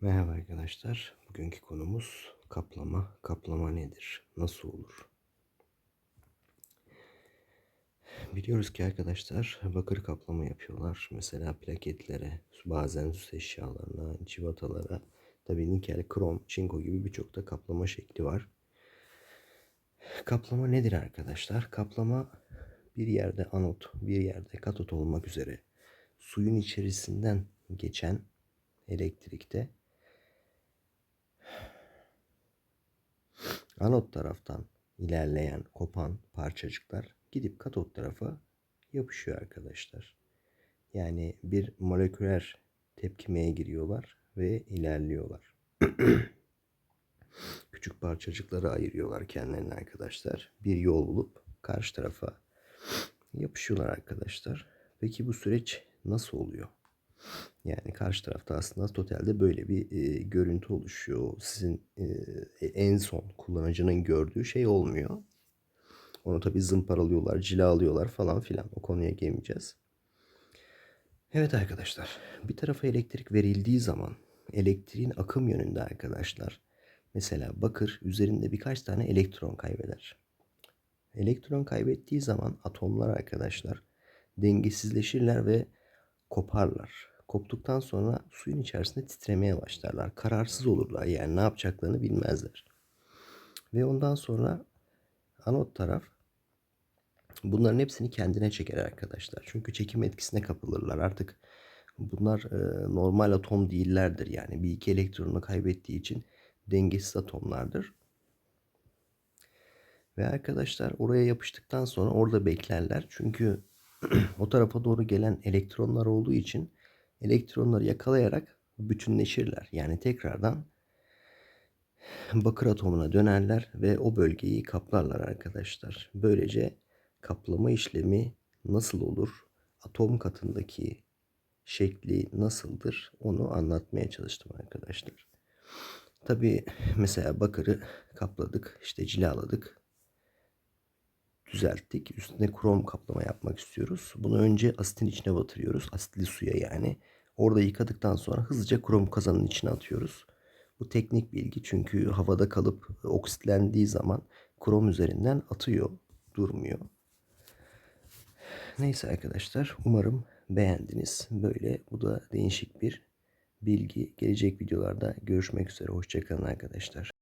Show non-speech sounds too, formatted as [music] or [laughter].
Merhaba arkadaşlar. Bugünkü konumuz kaplama. Kaplama nedir? Nasıl olur? Biliyoruz ki arkadaşlar bakır kaplama yapıyorlar. Mesela plaketlere, bazen süs eşyalarına, civatalara. Tabii nikel, krom, çinko gibi birçok da kaplama şekli var. Kaplama nedir arkadaşlar? Kaplama bir yerde anot, bir yerde katot olmak üzere suyun içerisinden geçen elektrikte anot taraftan ilerleyen, kopan parçacıklar gidip katot tarafa yapışıyor arkadaşlar. Yani bir moleküler tepkimeye giriyorlar ve ilerliyorlar. [clears throat] Küçük parçacıkları ayırıyorlar kendilerine arkadaşlar. Bir yol bulup karşı tarafa yapışıyorlar arkadaşlar. Peki bu süreç nasıl oluyor? Yani karşı tarafta aslında totalde böyle bir e, görüntü oluşuyor. Sizin e, en son kullanıcının gördüğü şey olmuyor. Onu tabi zımparalıyorlar, cilalıyorlar falan filan. O konuya gelmeyeceğiz. Evet arkadaşlar. Bir tarafa elektrik verildiği zaman elektriğin akım yönünde arkadaşlar. Mesela bakır üzerinde birkaç tane elektron kaybeder. Elektron kaybettiği zaman atomlar arkadaşlar dengesizleşirler ve koparlar. Koptuktan sonra suyun içerisinde titremeye başlarlar. Kararsız olurlar yani ne yapacaklarını bilmezler. Ve ondan sonra anot taraf bunların hepsini kendine çeker arkadaşlar. Çünkü çekim etkisine kapılırlar. Artık bunlar e, normal atom değillerdir. Yani bir iki elektronu kaybettiği için dengesiz atomlardır. Ve arkadaşlar oraya yapıştıktan sonra orada beklerler. Çünkü [clears throat] o tarafa doğru gelen elektronlar olduğu için elektronları yakalayarak bütünleşirler. Yani tekrardan bakır atomuna dönerler ve o bölgeyi kaplarlar arkadaşlar. Böylece kaplama işlemi nasıl olur? Atom katındaki şekli nasıldır? Onu anlatmaya çalıştım arkadaşlar. Tabi mesela bakırı kapladık, işte cilaladık düzelttik. Üstüne krom kaplama yapmak istiyoruz. Bunu önce asitin içine batırıyoruz. Asitli suya yani. Orada yıkadıktan sonra hızlıca krom kazanın içine atıyoruz. Bu teknik bilgi çünkü havada kalıp oksitlendiği zaman krom üzerinden atıyor. Durmuyor. Neyse arkadaşlar umarım beğendiniz. Böyle bu da değişik bir bilgi. Gelecek videolarda görüşmek üzere. Hoşçakalın arkadaşlar.